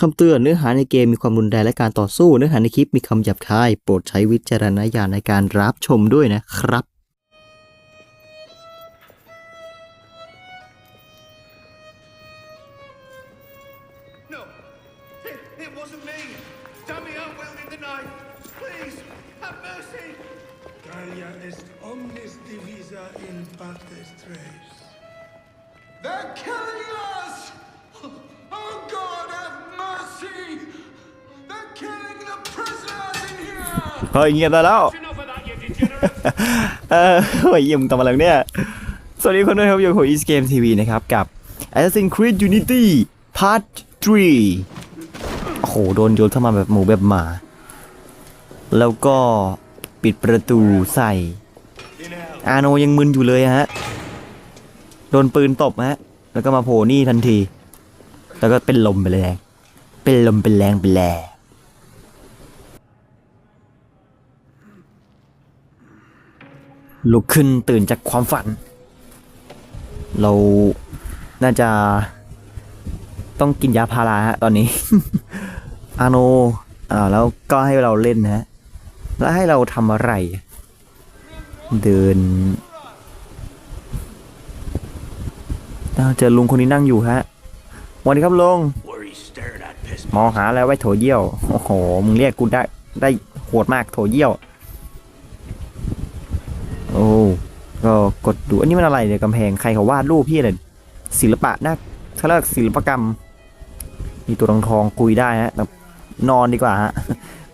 คำเตือนเนื้อหาในเกมมีความรุนแรงและการต่อสู้ เนื้อหาในคลิปมีคำหยาบคาย โปรดใช้วิจารณญาณในการรับชมด้วยนะครับ เฮ้ยเงียบได้แล้ว Enough of that, you degenerate! เออเฮ้ยเยี่ยมงทำอะไรเนี่ย สวัสดีคนด้วยครับอยู่กับ East Game TV นะครับ กับ Assassin's Creed Unity Part 3 โอ้โห โดนโยนเข้ามาแบบหมูแบบหมา แล้วก็ปิดประตูใส่ อาโนยังมึนอยู่เลยฮะ โดนปืนตบฮะ แล้วก็มาโผล่นี่ทันที แล้วก็เป็นลมไปเลย เป็นลมเป็นแรงเป็นแรง ลุกขึ้นตื่นจากความฝัน เราน่าจะต้องกินยาพาราฮะตอนนี้ อาโนอ่าแล้วก็ให้เราเล่นนะฮะ แล้วให้เราทำอะไร เดินอ้าวเจอลุงคนนี้นั่งอยู่ฮะวัสดีครับลุงมองหาอะไรไว้โถเยี่ยว โอ้โห มึงเรียกกูได้ได้โหดมากโถเยี่ยว โอ้ก็กดดูอันนี้มันอะไรเนี่ยกำแพงใครเขาวาดรูปพี่เลยศิลปะนะเขาเรียกศิลปกรรม มีตัวทองทองคุยได้ฮะแต่นอนดีกว่าฮะ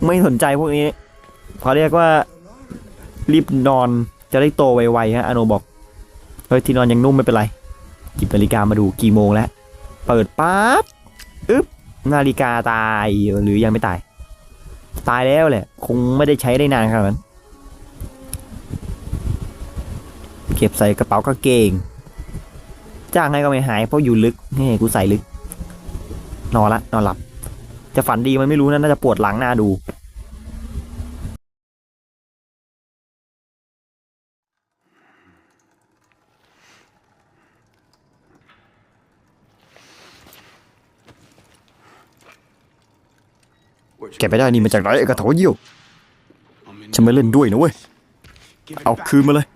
ไม่สนใจพวกนี้เขาเรียกว่ารีบนอนจะได้โตไวๆฮะอโนบอกเฮ้ยที่นอนยังนุ่มไม่เป็นไรหยิบนาฬิกามาดูกี่โมงแล้ว เปิดปั๊บอึ๊บนาฬิกาตายหรือยังไม่ตาย ตายแล้วแหละ คงไม่ได้ใช้ได้นานขนาดนั้น ก็บใส่กระเป๋ากางเกง จ้างให้ก็ไม่หายเพราะอยู่ลึกนี่กูใส่ลึก นอนละนอนหลับ จะฝันดีมันไม่รู้นะน่าจะปวดหลังหน้าดูแกไปได้นี่มาจากไหนไอ้กระโถเยี่ยว ฉันไม่เล่นด้วยนะเว้ย เอาคืนมาเลย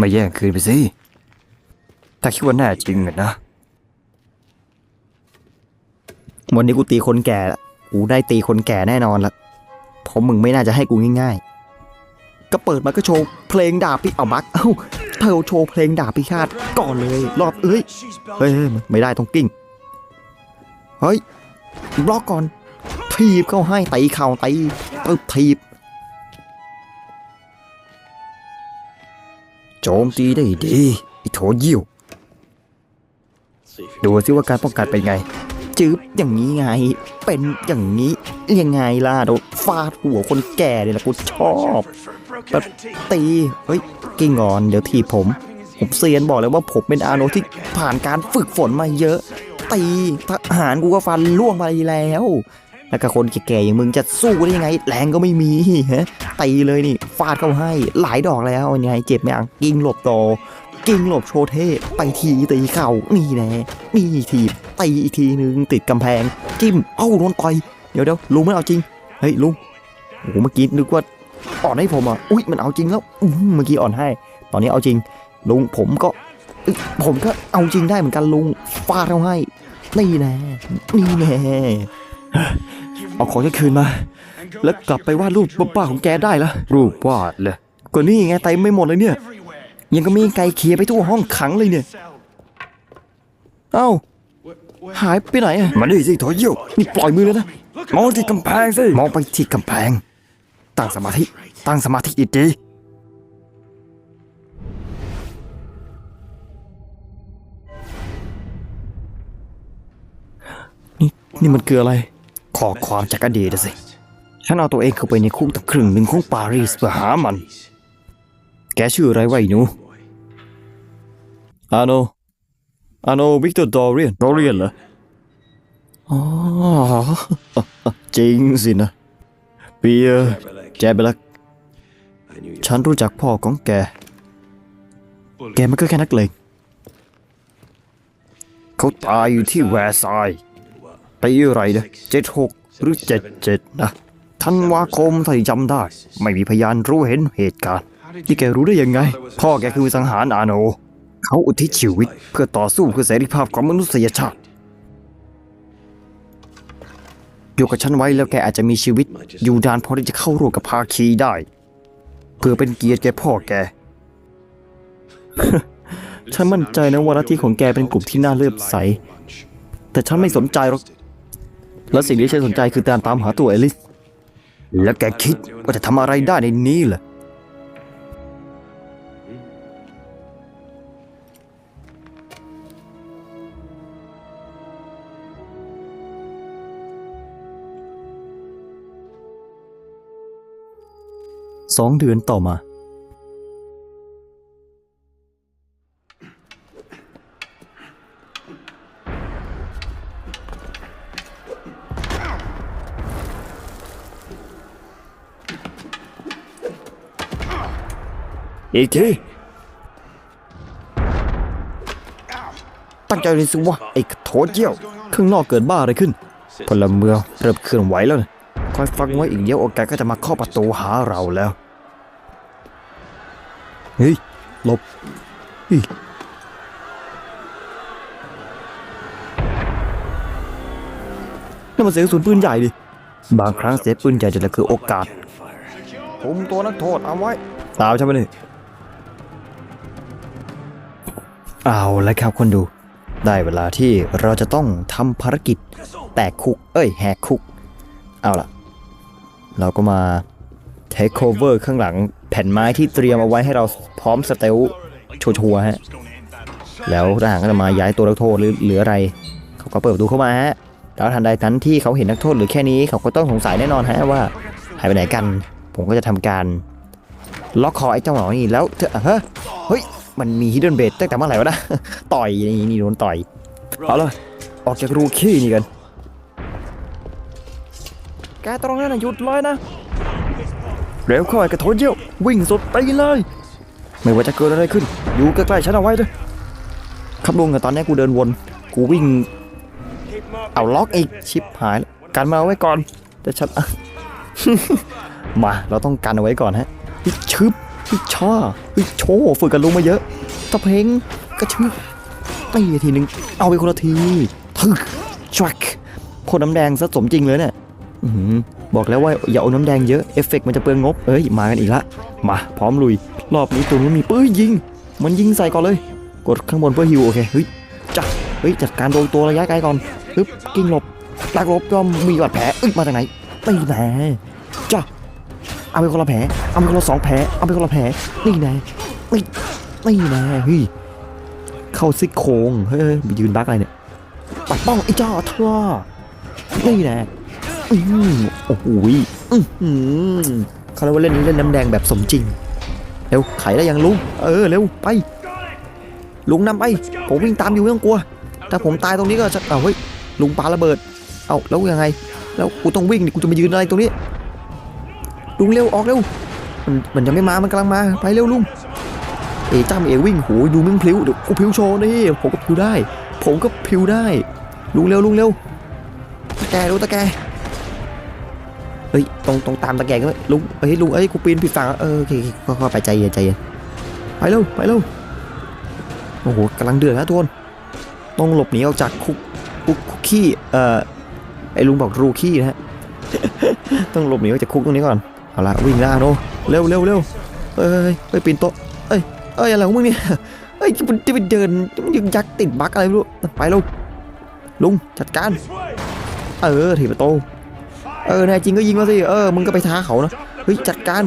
มาแย่งคืนไปสิ ถ้าคิดว่าแน่จริงอะนะ วันนี้กูตีคนแก่ละกูได้ตีคนแก่แน่นอนละเพราะมึงไม่น่าจะให้กูง่ายๆ ก็เปิดมาก็โชว์เพลงดาบพี่เอาบัก เอ้าเธอโชว์เพลงดาบพิฆาตก่อนเลย รอบเอ้ย เฮ้ยเฮ้ยไม่ได้ต้องกิ้ง เฮ้ยบล็อกก่อน ทีบเข้าให้ตีเข่าตีปึ๊บทีบโจมตีได้ดีไอ้โถยี่ยวดูสิว่าการป้องกันเป็นไง จืบอย่างนี้ไง เป็นอย่างนี้ยังไงล่ะโดนฟาดหัวคนแก่เลยนะกูชอบแบบตีเฮ้ยกิ้งงอนเดี๋ยวทีบผม ผมเซียนบอกเลยว่าผมเป็นอาโนที่ผ่านการฝึกฝนมาเยอะ ตีทหารกูก็ฟันล่วงมาแล้ว แล้วก็คนแก่ๆอย่างมึงจะสู้ได้ยังไง แรงก็ไม่มีฮะตีเลยนี่ฟาดเข้าให้หลายดอกแล้วยังไงเจ็บไหมอะกิ้งหลบต่อกิ้งหลบโชว์เท่ไปทีตีเข่านี่แน่นี่ทีตีอีกทีนึงติดกำแพง จิ้มเอ้าโดนต่อยเดี๋ยวเดี๋ยวลุงไม่เอาจริงเฮ้ยลุงโอ้โหเมื่อกี้นึกว่าอ่อนให้ผมอะอุ้ยมันเอาจริงแล้วอเมื่อกี้อ่อนให้ ตอนนี้เอาจริง ลุงผมก็ผมก็เอาจริงได้เหมือนกันลุงฟาดเขาให้ นี่แน่นี่แน่ เอาของแค่คืนมา แล้วกลับไปวาดรูปบ้าๆของแกได้ละรูปวาดเลยก็นี่ไงเต็มไม่หมดเลยเนี่ย ยังก็มีไก่เคียไปทั่วห้องขังเลยเนี่ย เอ้า หายไปไหนอะมาดิสิถอยเยี่ยวนี่ปล่อยมือเลยนะ มองที่กำแพงสิ มองไปที่กำแพง ตั้งสมาธิ ตั้งสมาธิดีๆนี่นี่มันคืออะไร ขอความจากอดีตอะสิ ฉันเอาตัวเองเข้าไปในคุกตะครึ่งหนึ่งของปารีสเพื่อหามัน แกชื่ออะไรวะไอ้หนู อาโน อาโนวิกเตอร์ดอเรียน ดอเรียนเหรอ อ๋อ จริงสินะเปียร์แจเบลัก ฉันรู้จักพ่อของแก แกมันก็แค่นักเลงเขาตายอยู่ที่แวร์ซายน์ ปีอะไรนะเจ็ดหกหรือเจ็ดเจ็ดนะธันวาคมถ้าที่จำได้ ไม่มีพยานรู้เห็นเหตุการณ์ ที่แกรู้ได้ยังไง พ่อแกคือสังหารอาโน เขาอุทิศชีวิตเพื่อต่อสู้เพื่อเสรีภาพของมนุษยชาติอยู่กับฉันไว้แล้วแกอาจจะมีชีวิต อยู่ดานพอที่จะเข้าร่วมกับภาคีได้ เพื่อเป็นเกียรติแกพ่อแกฉันมั่นใจนะว่าลัทธิของแกเป็นกลุ่มที่น่าเลื่อมใส แต่ฉันไม่สนใจหรอก และสิ่งที่ฉันสนใจคือการตามหาตัวเอลิส แล้วแกคิดว่าจะทำอะไรได้ในนี้เหรอสองเดือนต่อมา อีกที ตั้งใจเรียสิวะไอ้โถเยี่ยว ข้างนอกเกิดบ้าอะไรขึ้น พลเมืองเริ่มเคลื่อนไหวแล้วนะคอยฟังไว้อีกเดี๋ยวโอกาสก็จะมาเคาประตูหาเราแล้ว เฮ้ยหลบเฮ้ยนั่นมันเสียงศูนย์ปืนใหญ่ดิ บางครั้งเสียงปืนใหญ่จะคือโอกาสคุมตัวนักโทษเอาไว้ ตามใช่ไหมนี่ เอาล้วครับคนดู ได้เวลาที่เราจะต้องทำภารกิจแตกคุก เอ้ยแหกคุก เอาล่ะ เราก็มา take over ข้างหลังแผ่นไม้ที่เตรียมเอาไว้ให้เราพร้อมสเตลชัวร์ฮะ แล้วทหารก็จะมาย้ายตัวนักโทษหรือหรืออะไร เขาก็เปิดประตูเข้ามาฮะ แล้วทันใดนั้นที่เขาเห็นนักโทษหรือแค่นี้เขาก็ต้องสงสัยแน่นอนฮะว่าหายไปไหนกัน ผมก็จะทำการล็อกคอไอ้เจ้าหมอนี่แล้วเธอเฮ้ย มันมีฮิดเดิลเบดตั้งแต่เมื่อไหร่วะนะ ต่อยนี่นี่โดนต่อย เอาเลยออกจากรูขี้นี่กันแกตรงนั้นนะหยุดเลยนะ เร็วเข้าไอ้กระโถนเยี่ยววิ่งสุดไปเลย ไม่ว่าจะเกิดอะไรขึ้น อยู่ใกล้ๆฉันเอาไว้ด้วยครับลุงอะตอนนี้กูเดินวน กูวิ่ง เอาล็อกอีกชิปหายแล้วกันมาเอาไว้ก่อนแต่ฉันมาเราต้องกันเอาไว้ก่อนฮะฮิชึบ ฮิช่อฮิโชฝึกกันลุงมาเยอะตะเพงกระชึบตีทีหนึ่งเอาไปคนละทีทึกชวักพ่นน้ำแดงซะสมจริงเลยเนี่ยอือบอกแล้วว่าอย่าเอาน้ำแดงเยอะเอฟเฟกต์มันจะเปลืองงบเอ้ยมากันอีกละมาพร้อมลุย รอบนี้ตัวนู้นมีปื้ยยิง มันยิงใส่ก่อนเลย กดข้างบนเพื่อฮิวโอเคเฮ้ยจ้ะเฮ้ยจัดการโดนตัวระยะไกลก่อนปึ๊บกิ้งหลบลากหลบย่อมมีบาดแผลเอ้ยมาจากไหนตีแหน เอาไปคนละแผลเอาไปคนละสองแผลเอาไปคนละแผลนี่แน่นี่นี่แน่เฮ้ยเข้าซี่โครงเฮ้ยไปยืนบักอะไรเนี่ยปัดป้องไอ้จ้าเธอนี่แน่อืมโอ้โหยอื้อหือเขาเรียกว่าเล่นเล่นน้ำแดงแบบสมจริง เร็วไขได้ยังลุง เออเร็วไป ลุงนำไป ผมวิ่งตามอยู่ไม่ต้องกลัว ถ้าผมตายตรงนี้ก็จะ เอาเฮ้ยลุงปาระเบิด เอาแล้วยังไง แล้วกูต้องวิ่งดิกูจะมายืนอะไรตรงนี้ ลุงเร็วออกเร็วมันมันยังไม่มามันกำลังมาไปเร็วลุงเอจ้ามเอวิ่งโหดูมึงพลิ้วเดี๋ยวกูพลิ้วโชว์นี่ผมก็พลิ้วได้ ผมก็พลิ้วได้ลุงเร็วลุงเร็วตะแกดูตะแกเฮ้ยตรงตรงตามตะแกก็ลุงเฮ้ยลุงเอ้ยกูปีนผิดฝั่งเออโอเคก็ก็ไปใจเย็นใจเย็นไปเร็วไปเร็วโอ้โหกำลังเดือดนะทุกคนต้องหลบหนีออกจากคุกคุกคุกขี้เอ่อไอ้ลุงบอกรูขี้นะฮะต้องหลบหนีออกจากคุกตรงนี้ก่อน เอาละวิ่งล่าโนเร็วเร็วเร็วเอ้ยเอ้ยปีนโต๊ะเอ้ยเอ้ยอะไรของมึงเนี่ยเอ้ยจะไปเดินมันยังยักติดบั๊กอะไรไม่รู้ไปลุงลุงจัดการ เออถีบประตูเออแน่จริงก็ยิงมาสิเออมึงก็ไปท้าเขานะเฮ้ยจัดการ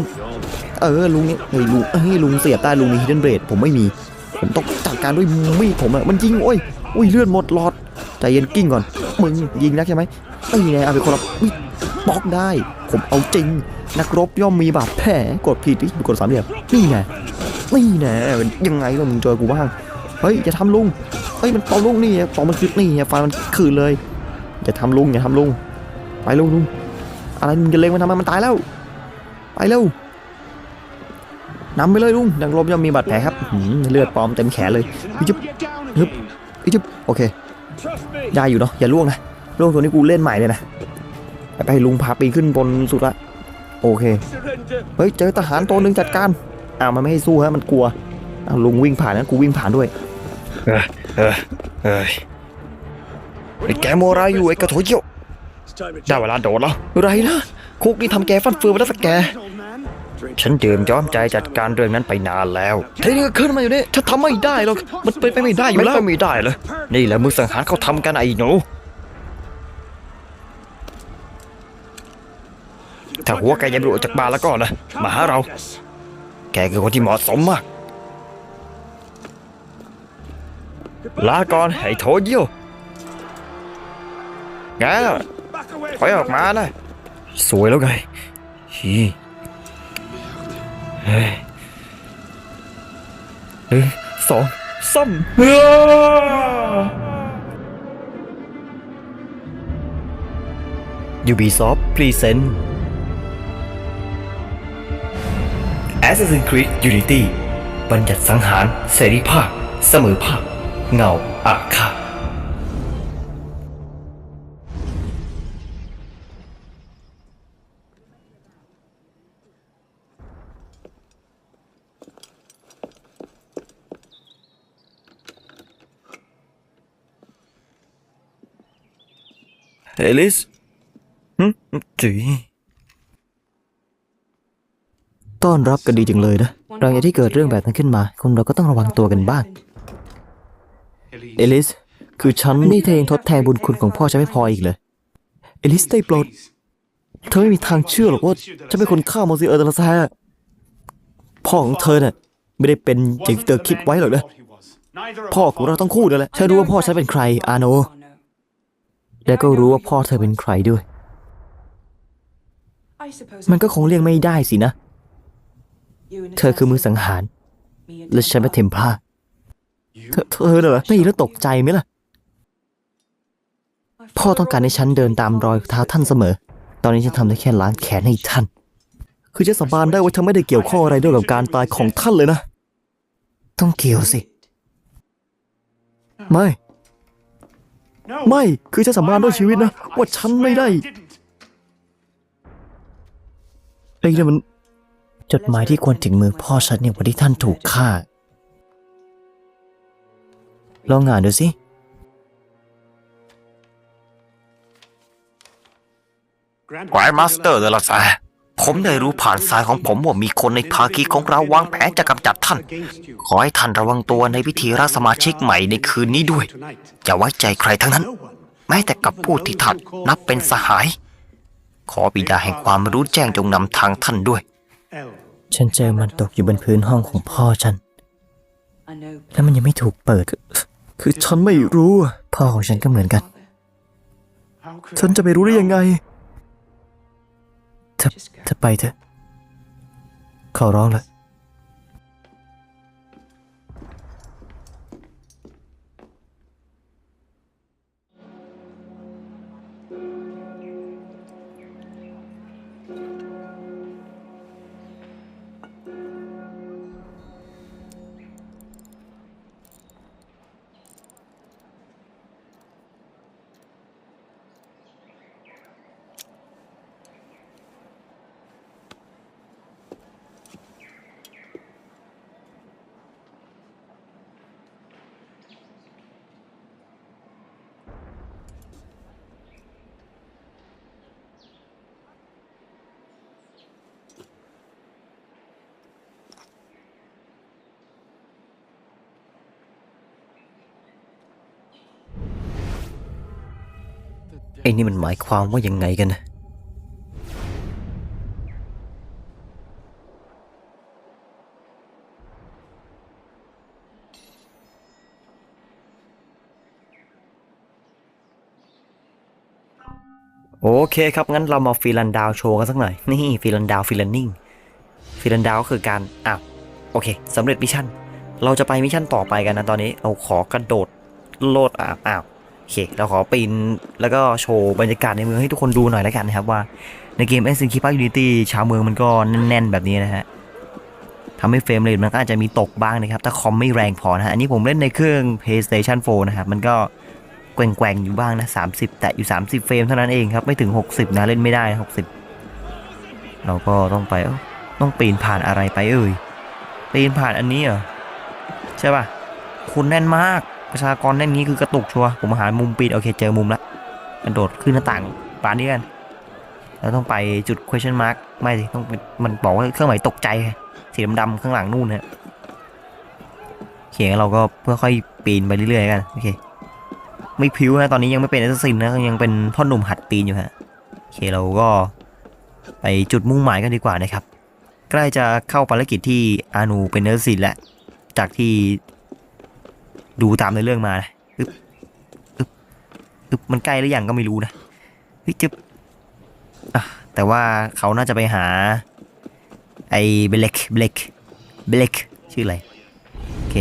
เออลุงเนี่ยเฮ้ยลุงเฮ้ยลุงเสียบได้ลุงมีฮิดเดนเบรดผมไม่มี ผมต้องจัดการด้วยมีดผมอะมันยิงโอ้ยอุ้ยเลือดหมดหลอด ใจเย็นกิ้งก่อน มึงยิงนักใช่ไหมตีไงเอาไปคนละบล็อกได้ ผมเอาจริง นักรบย่อมมีบาดแผลกดผิดกดสามเหลี่ยมนี่ไงนี่ไงยังไงล่ะมึงจอยกูบ้างเฮ้ยอย่าทำลุงเฮ้ยมันเป่าลุงนี่เป่ามันคือนี่ฟันมันคืนเลยอย่าทำลุงอย่าทำลุงไปลุงลุงอะไรมึงจะเล็งมันทำไมมันตายแล้ว ไปเร็วนำไปเลยลุงนักรบย่อมมีบาดแผลครับเลือดปลอมเต็มแขนเลยฮึบฮึบฮึบโอเค ได้อยู่เนาะอย่าล่วงนะล่วงตัวนี้กูเล่นใหม่เลยนะไปไปลุงพาปีนขึ้นบนสุดละโอเคเฮ้ยเจอทหารตัวหนึ่งจัดการอ้าวมันไม่ให้สู้ฮะมันกลัวอ้าวลุงวิ่งผ่านนั้นกูวิ่งผ่านด้วยเออเออเออไอ้แกโมราอยู่ไอ้กระโถเยี่ยวได้เวลาโดดแล้วไรนะคุกนี่ทำแกฟันเฟือมาแล้วสักแก ฉันเดิมย้อมใจจัดการเรื่องนั้นไปนานแล้วทีนี้ก็ขึ้นมาอยู่นี่ฉันทำไม่ได้หรอกมันเป็นไปไม่ได้อยู่แล้วไม่ได้เลยนี่แหละมือสังหารเขาทำกันไอ้หนูถ้าหัวแกยังไม่หลุดออกจากบ้านแล้วก็นะมาหาเรา แกคือคนที่เหมาะสมมากลาก่อนไอ้โถเยี่ยวแกถอยออกมานะสวยแล้วไงฮีเฮ้ย หนึ่งสองสามเฮ้ยูบีซอฟพรีเซนต์ Assassin's Creed Unity บัญญัติสังหาร เสรีภาพ เสมอภาค เงาอาฆาต เอลิสฮึจีต้อนรับกันดีจังเลยนะหลังจากที่เกิดเรื่องแบบนั้นขึ้นมา คนเราก็ต้องระวังตัวกันบ้าง เอลิส คือฉันนี่เธอยังทดแทนบุญคุณของพ่อฉันไม่พออีกเลย เอลิสได้โปรด เธอไม่มีทางเชื่อหรอกว่าฉันเป็นคนฆ่ามอซิเออร์ตาลาแซพ่อของเธอน่ะไม่ได้เป็นอย่างที่เธอคิดไว้หรอกนะพ่อของเราต้องคู่นั่นแหละฉันรู้ว่าพ่อฉันเป็นใคร อาโน และก็รู้ว่าพ่อเธอเป็นใครด้วย มันก็คงเลี่ยงไม่ได้สินะ เธอคือมือสังหาร และฉันเป็นเทมพาเธอเธอเหรอไม่แล้วตกใจไหมล่ะ พ่อต้องการให้ฉันเดินตามรอยเท้าท่านเสมอ ตอนนี้ฉันทำได้แค่ล้างแขนให้ท่าน คือจะสาบานได้ว่าเธอไม่ได้เกี่ยวข้องอะไรด้วยกับการตายของท่านเลยนะ ต้องเกี่ยวสิ ไม่ ไม่ คือจะสาบานด้วยชีวิตนะ ว่าฉันไม่ได้ไอ้เนี่ยมัน จดหมายที่ควรถึงมือพ่อฉันเนี่ยวันที่ท่านถูกฆ่า ลองอ่านดูสิไกรมาสเตอร์เดลาแซ ผมได้รู้ผ่านสายของผมว่ามีคนในภาคีของเราวางแผนจะกำจัดท่าน ขอให้ท่านระวังตัวในพิธีรับสมาชิกใหม่ในคืนนี้ด้วย อย่าไว้ใจใครทั้งนั้น แม้แต่กับผู้ที่ท่านนับเป็นสหาย ขอบิดาแห่งความรู้แจ้งจงนำทางท่านด้วย ฉันเจอมันตกอยู่บนพื้นห้องของพ่อฉัน แล้วมันยังไม่ถูกเปิด คือฉันไม่รู้อะพ่อของฉันก็เหมือนกัน ฉันจะไปรู้ได้ยังไง เธอเธอไปเถอะขอร้องละ ไอ้นี่มันหมายความว่ายังไงกันนะโอเคครับ งั้นเรามาฟีลันดาวโชว์กันสักหน่อย นี่ฟีลันดาวฟีลันนิ่งฟีลันดาวก็คือการอ้าวโอเคสำเร็จมิชชั่น เราจะไปมิชชั่นต่อไปกันนะตอนนี้ เอาขอกระโดดโลดอ้าวอ้าว โอเคเราขอปีนแล้วก็โชว์บรรยากาศในเมืองให้ทุกคนดูหน่อยแล้วกันนะครับว่าในเกม s n k Park Unity ชาวเมืองมันก็แน่นๆแบบนี้นะฮะทำให้เฟรมเรทมันก็อาจจะมีตกบ้างนะครับถ้าคอมไม่แรงพอนะฮะอันนี้ผมเล่นในเครื่อง PlayStation 4 นะครับมันก็แกว่งๆอยู่บ้างนะ 30 แต่อยู่ 30 เฟรมเท่านั้นเองครับ ไม่ถึง 60 นะเล่นไม่ได้ 60 เราก็ต้องไปต้องปีนผ่านอะไรไปเอ่ยปีนผ่านอันนี้เหรอใช่ป่ะคนแน่นมาก ประชากรแน่นนี้คือกระตุกชัวผมหามุมปีนโอเคเจอมุมละกระโดดขึ้นหน้าต่างปานนี้กันเราต้องไปจุด question mark ไม่สิต้องมันบอกว่าเครื่องหมายตกใจสีดำๆข้างหลังนู่นฮะเคงั้นเราก็เพื่อค่อยปีนไปเรื่อยๆกันโอเคไม่พิ้วนะตอนนี้ยังไม่เป็นแอสซินนะยังเป็นพ่อหนุ่มหัดปีนอยู่ฮะโอเคเราก็ไปจุดมุ่งหมายกันดีกว่านะครับ ใกล้จะเข้าภารกิจที่อานูเป็นเนอร์สินแล้วจากที่ ดูตามในเรื่องมานะอึ๊บอึ๊บอึ๊บมันใกล้หรือยังก็ไม่รู้นะเฮ้ยจึ๊บอะแต่ว่าเขาน่าจะไปหา ไอ้เบลกเบลกเบลกชื่ออะไรโอเค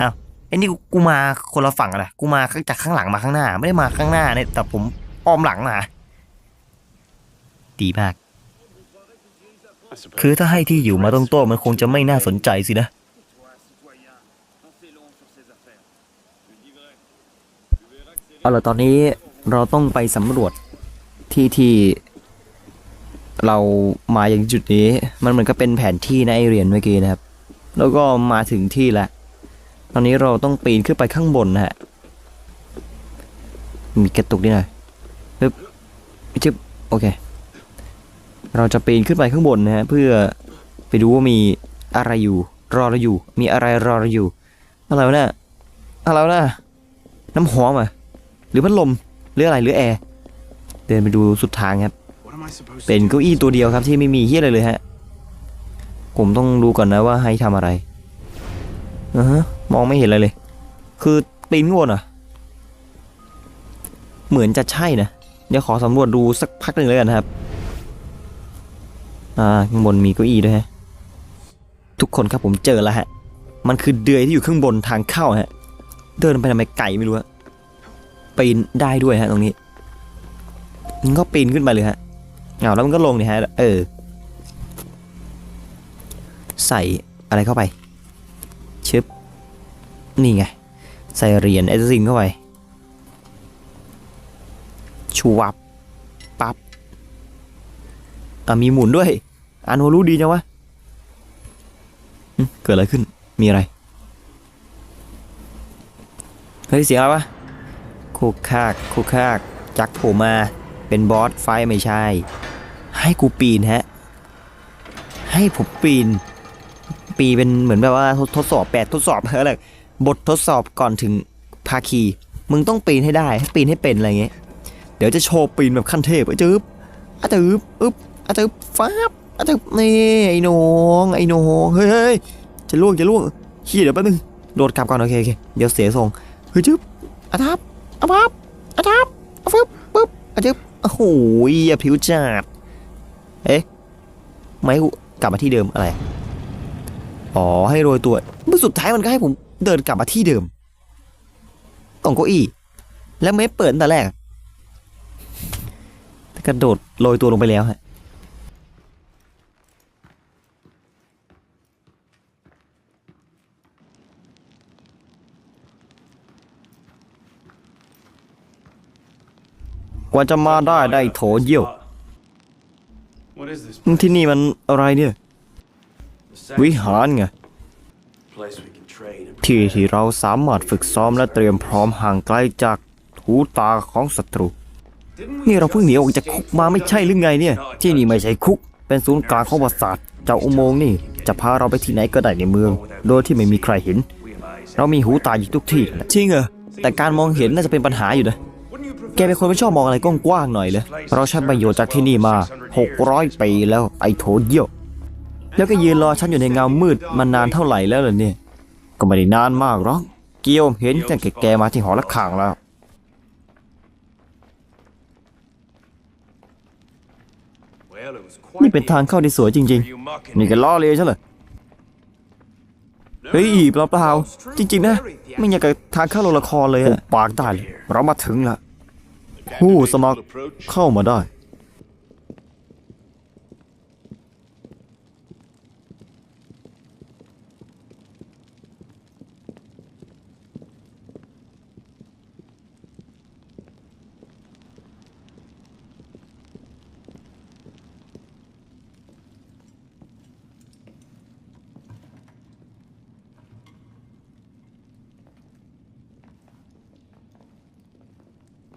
อ้าวไอ้นี่กูกูมาคนละฝั่งอะไรกูมาจากข้างหลังมาข้างหน้า ไม่ได้มาข้างหน้าเนี่ยแต่ผมอ้อมหลังมาดีมาก คือถ้าให้ที่อยู่มาตรงโต๊ะมันคงจะไม่น่าสนใจสินะ เอาล่ะตอนนี้เราต้องไปสำรวจที่ที่เรามาอย่างจุดนี้ มันเหมือนก็เป็นแผนที่ในะไอเรียนเมื่อกี้นะครับ แล้วก็มาถึงที่แล้ว ตอนนี้เราต้องปีนขึ้นไปข้างบนนะฮะ มีกระตุกนิดหน่อยปึ๊บจึ๊บโอเค เราจะปีนขึ้นไปข้างบนนะฮะเพื่อไปดูว่ามีอะไรอยู่ รอเราอยู่ มีอะไรรอเราอยู่ อะไรวะเนี่ยอะไรวะเนี่ยน้ำหอมอะ หรือพัดลมหรืออะไรหรือแอร์เดินไปดูสุดทางครับ เป็นเก้าอี้ตัวเดียวครับที่ไม่มีเฮียอะไรเลยฮะ ผมต้องดูก่อนนะว่าให้ทำอะไรอือฮะมองไม่เห็นอะไรเลย คือปีนข้างบนอะ เหมือนจะใช่นะ เดี๋ยวขอสำรวจดูสักพักหนึ่งเลยกันะครับ อ่าข้างบนมีเก้าอี้ด้วยฮะ ทุกคนครับผมเจอแล้วฮะ มันคือเดือยที่อยู่ข้างบนทางเข้าฮะ เดินไปทำไมไก่ไม่รู้ฮะ ปีนได้ด้วยฮะตรงนี้มันก็ปีนขึ้นไปเลยฮะเอาแล้วมันก็ลงเนี่ยฮะ เออ ใส่อะไรเข้าไปชึบนี่ไง ใส่เหรียญไอซิงเข้าไปชูวับปับ๊บอะมีหมุนด้วยอานโนรู้ดีจังวะเกิดอะไรขึ้นมีอะไรเฮ้ยเสียงอะไรวะ คุกคากคุกคากจักโผล่มา เป็นบอสไฟไม่ใช่ ให้กูปีนฮะ ให้ผมปีน ปีเป็นเหมือนแบบว่าทดสอบแปดทดสอบอะไรบททดสอบก่อนถึงภาคี มึงต้องปีนให้ได้ให้ปีนให้เป็นอะไรเงี้ย เดี๋ยวจะโชว์ปีนแบบขั้นเทพไอ้จื๊บอะจื๊บอึ๊บอะจื๊บฟ้าบอะจื๊บนี่ไอ้น้องไอ้น้องเฮ้ยเฮ้ยจะล่วงจะล่วงเฮียเดี๋ยวแป๊บนึงโดดกลับก่อนโอเคโอเคเดี๋ยวเสียทรงเฮ้ยจื๊บอะทับ อะพับอะทับอะฟึบปึ๊บอะจึ๊บโอ้โหอย่าผิวจัดเอ๊ะไม่ให้กูกลับมาที่เดิมอะไร อ๋อให้โรยตัวเมื่อสุดท้ายมันก็ให้ผมเดินกลับมาที่เดิมกล่องเก้าอี้ แล้วไม่เปิดตั้งแต่แรกกระโดดโรยตัวลงไปแล้วฮะ กว่าจะมาได้ได้โถเยี่ยว What is this? ที่นี่มันอะไรเนี่ย วิหารไง place we can train and ที่ที่เราสามารถฝึกซ้อมและเตรียมพร้อมห่างไกลจากหูตาของศัตรู นี่เราเพิ่งหนีออกจากคุกมาไม่ใช่หรือไงเนี่ย ที่นี่ไม่ใช่คุก เป็นศูนย์กลางของประสาทเจ้าอุโมงค์นี่ จะพาเราไปที่ไหนก็ได้ในเมือง โดยที่ไม่มีใครเห็น เรามีหูตาอยู่ทุกที่จริงเหรอแต่การมองเห็นน่าจะเป็นปัญหาอยู่นะ แกเป็นคนไม่ชอบมองอะไรกว้างๆหน่อยเลย เราใช้ประโยชน์จากที่นี่มา 600 ปีแล้วไอ้โถเยี่ยว แล้วก็ยืนรอฉันอยู่ในเงามืดมานานเท่าไหร่แล้วล่ะเนี่ย ก็ไม่ได้นานมากหรอก เกียวเห็นตั้งแต่แกมาที่หอระฆังแล้ว นี่เป็นทางเข้าที่สวยจริง ๆ นี่แกล้อเลยใช่เหรอเฮ้ยเปล่าเปล่าจริง ๆ นะ ไม่อยากกับทางเข้าโรงละครเลยอะปากได้เลยเรามาถึงล้ว ผู้สมัครเข้ามาได้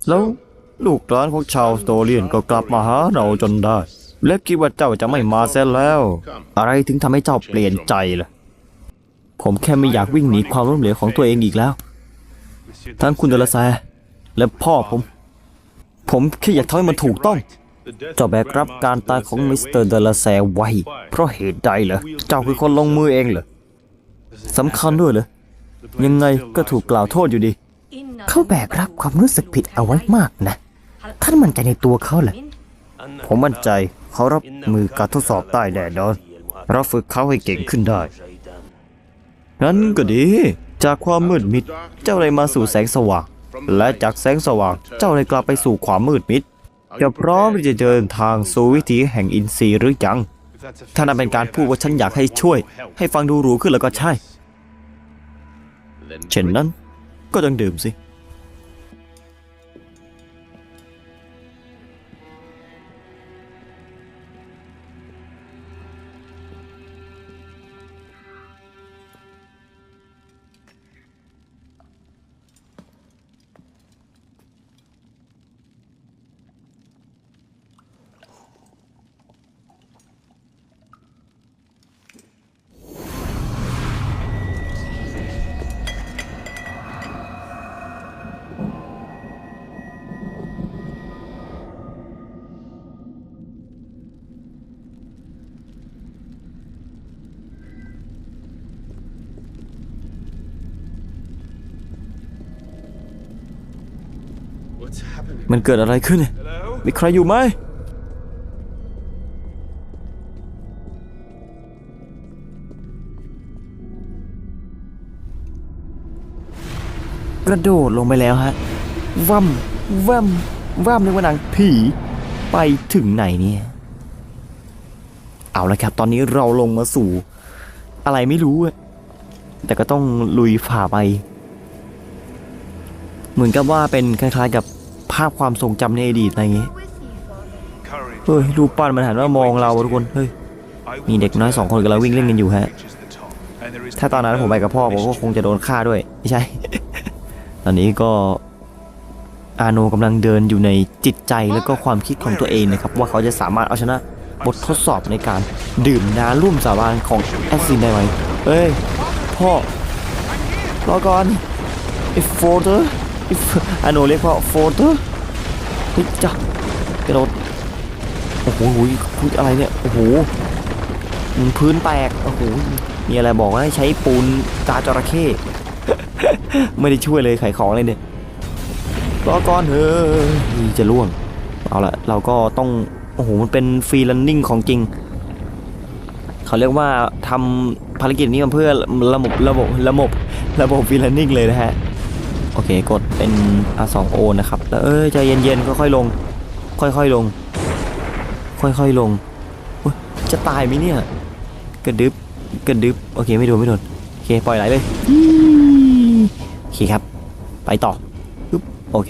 แล้ว ลูกหลานของชาวสโตเลียนก็กลับมาหาเราจนได้ และคิดว่าเจ้าจะไม่มาเสียแล้ว อะไรถึงทำให้เจ้าเปลี่ยนใจล่ะ ผมแค่ไม่อยากวิ่งหนีความล้มเหลวของตัวเองอีกแล้วทั้งคุณเดลาแซและพ่อผม ผมแค่อยากทำให้มันถูกต้อง เจ้าแบกรับการตายของมิสเตอร์เดลาแซไว้เพราะเหตุใดเหรอเจ้าคือคนลงมือเองเหรอสำคัญด้วยเหรอยังไงก็ถูกกล่าวโทษอยู่ดี เขาแบกรับความรู้สึกผิดเอาไว้มากนะ ท่านมั่นใจในตัวเขาเหรอผมมั่นใจเขารับมือการทดสอบได้แน่นอนเราฝึกเขาให้เก่งขึ้นได้ นั้นก็ดี จากความมืดมิด เจ้าเลยมาสู่แสงสว่าง และจากแสงสว่าง เจ้าเลยกลับไปสู่ความมืดมิดจะพร้อมที่จะเดินทางสู่วิถีแห่งอินทรีย์หรือยังถ้านั่นเป็นการพูดว่าฉันอยากให้ช่วย ให้ฟังดูหรูขึ้นแล้วก็ใช่ เช่นนั้นก็ต้องดื่มสิ มันเกิดอะไรขึ้นเนี่ยมีใครอยู่ไหม กระโดดลงไปแล้วฮะ ว่ำว่ำว่ำในกว่านางผี ไปถึงไหนเนี่ย เอาละครับ ตอนนี้เราลงมาสู่ อะไรไม่รู้อะแต่ก็ต้องลุยฝ่าไป เหมือนกับว่าเป็นคล้ายๆกับ ภาพความทรงจำในอดีตอะไรอย่างเงี้ยเฮ้ยรูปปั้นมันหันมามองเราอะทุกคนเฮ้ยมีเด็กน้อยสองคนกำลังวิ่งเล่นกันอยู่ฮะถ้าตอนนั้นผมไปกับพ่อผมก็คงจะโดนฆ่าด้วยไม่ใช่ ตอนนี้ก็อาโนกำลังเดินอยู่ในจิตใจแล้วก็ความคิดของตัวเองนะครับ ว่าเขาจะสามารถเอาชนะบททดสอบในการดื่มน้ำร่วมสาบานของแอสซินได้ไหมเฮ้ย พ่อ รอก่อนไอ้โฟเตอร์ไอ้โฟอาโนเรียกพ่อโฟเตอร์เฮ้ยจ้ะกระโดดโอ้โหโอ้โหพูดอะไรเนี่ยโอ้โหพื้นแตกโอ้โหมีอะไรบอกว่าใช้ปูนตาจระเข้ไม่ได้ช่วยเลยไขของเลยเนี่ยรอก่อนเฮ้ยจะล่วงเอาละเราก็ต้องโอ้โหมันเป็นฟรีลันนิ่งของจริง เขาเรียกว่าทำภารกิจนี้มาเพื่อระบบระบบระบบระบบฟรีลันนิ่งเลยนะฮะ โอเคกดเป็น R2O นะครับ แล้วเอ้ยใจเย็นๆค่อยๆลง ค่อยๆลง ค่อยๆลงจะตายไหมเนี่ยกระดึบกระดึบโอเคไม่โดนไม่โดนโอเคปล่อยไหลเลยโอเคครับ ไปต่อปึ๊บโอเค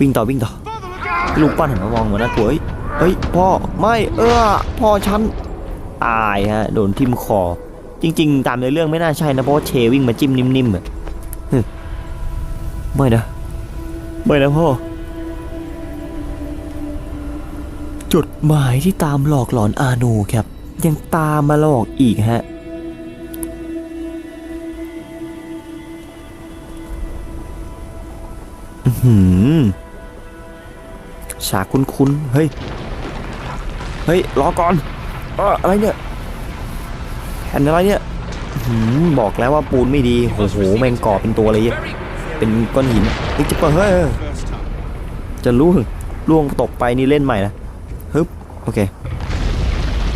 วิ่งต่อวิ่งต่อลูกปั้นหันมามองเหมือนน่ากลัวเฮ้ยเฮ้ยพ่อไม่เออพ่อฉันตายฮะโดนทิ่มคอ จริง ๆ ตามในเรื่องไม่น่าใช่นะเพราะว่าเชวิ่งมาจิ้มนิ่มๆอะ ไม่นะ ไม่นะพ่อ จดหมายที่ตามหลอกหลอนอาโนครับ ยังตามมาหลอกอีกฮะ อื้อหือฉากคุ้นๆ เฮ้ย เฮ้ย รอก่อนเอออะไรเนี่ยแผ่นอะไรเนี่ยอื้อหือบอกแล้วว่าปูนไม่ดี โอ้โห แมงก่อเป็นตัวเลยอะ เป็นก้อนหินเฮ้ยจะเปิดเฮ้ยจะล่วงล่วงตกไปนี่เล่นใหม่นะฮึบโอเค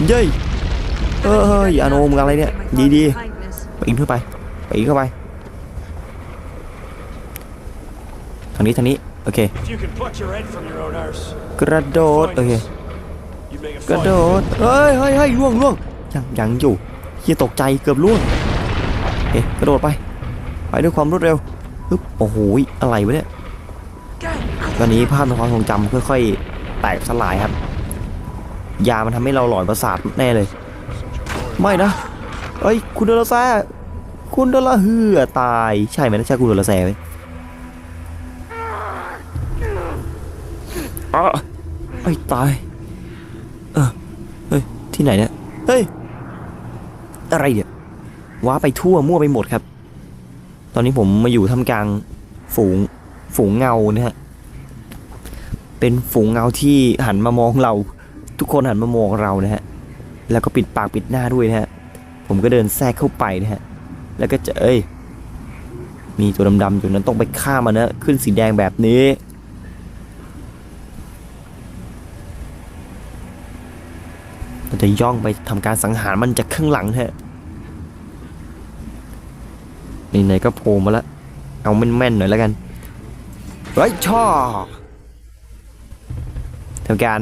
เย้ยเออเฮ้ยอาโนมึงอะไรเนี่ยดีดีๆปีนเข้าไปปีนเข้าไปทางนี้ทางนี้โอเคกระโดดโอเคกระโดดเฮ้ยเฮ้ยเฮ้ยล่วงล่วงยังยังอยู่เฮียตกใจเกือบล่วงเอ๊ะกระโดดไปไปด้วยความรวดเร็ว ฮึบโอ้โหอะไรวะเนี่ยตอนนี้ภาพในความทรงจำค่อยๆ แตกสลายครับ ยามันทำให้เราหลอนประสาทแน่เลย ไม่นะเอ้ยคุณโดลาแซคุณโดลาเฮือตาย ใช่ไหมนะใช่คุณโดลาแซไหมอ้าไอ้ตายเออเฮ้ยที่ไหนเนี่ยเฮ้ยอะไรเนี่ยว้าไปทั่วมั่วไปหมดครับต อนนี้ผมมาอยู่ท่ามกลางฝูงฝูงเงานะฮะ เป็นฝูงเงาที่หันมามองเรา ทุกคนหันมามองเรานะฮะ แล้วก็ปิดปากปิดหน้าด้วยนะฮะ ผมก็เดินแทรกเข้าไปนะฮะ แล้วก็เจะเอ้ย มีตัวดำๆอยู่นั้นต้องไปฆ่ามันนะ ขึ้นสีแดงแบบนี้เราจะย่องไปทำการสังหารมันจากข้างหลังฮะ ไหนก็โผล่มาแล้วเอาแม่นๆหน่อยแล้วกันเฮ้ยช่อทำการ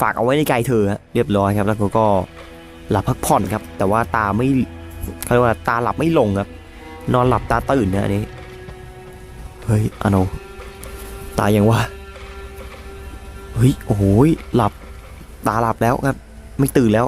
ฝากเอาไว้ในกายเธอฮะเรียบร้อยครับ แล้วเขาก็หลับพักผ่อนครับ แต่ว่าตาไม่เขาเรียกว่าตาหลับไม่ลงครับ นอนหลับตาตื่นนะอันนี้ เฮ้ยอโนตายยังวะเฮ้ยโอ้โหยหลับตาหลับแล้วครับ ไม่ตื่นแล้ว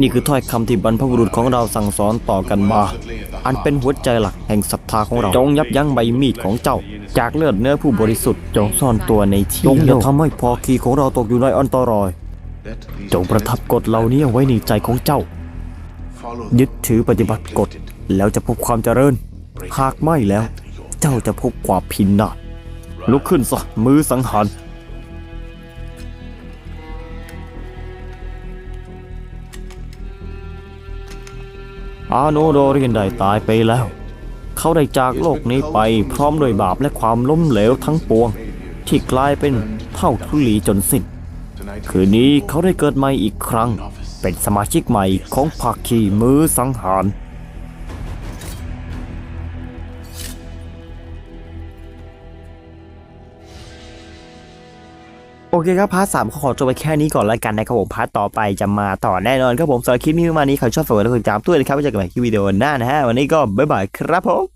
นี่คือถ้อยคำที่บรรพบุรุษของเราสั่งสอนต่อกันมา อันเป็นหัวใจหลักแห่งศรัทธาของเรา จงยับยั้งใบมีดของเจ้า จากเลือดเนื้อผู้บริสุทธิ์ จงซ่อนตัวในที่จงอย่าทำให้พอคีของเราตกอยู่ในอันตราย จงประทับกฎเหล่านี้เอาไว้ในใจของเจ้า ยึดถือปฏิบัติกฎแล้วจะพบความเจริญ หากไม่แล้ว เจ้าจะพบความพินาศลุกขึ้นซะมือสังหาร อาโนโดเรียนได้ตายไปแล้ว เขาได้จากโลกนี้ไปพร้อมด้วยบาปและความล้มเหลวทั้งปวง ที่กลายเป็นเท่าทุลีจนสิ้น คืนนี้เขาได้เกิดใหม่อีกครั้ง เป็นสมาชิกใหม่ของภาคีมือสังหาร อเคครับพาร์ทสามขอจบไปแค่นี้ก่อนแล้วกันนะครับผมพาร์ทต่อไปจะมาต่อแน่นอนครับผมสำหรับคลิปนี้ประมาณนี้ใครชอบฝากกดติดตามด้วยนะครับไว้เจอกันใหม่คลิปวิดีโอหน้านะฮะวันนี้ก็บ๊ายบายครับผม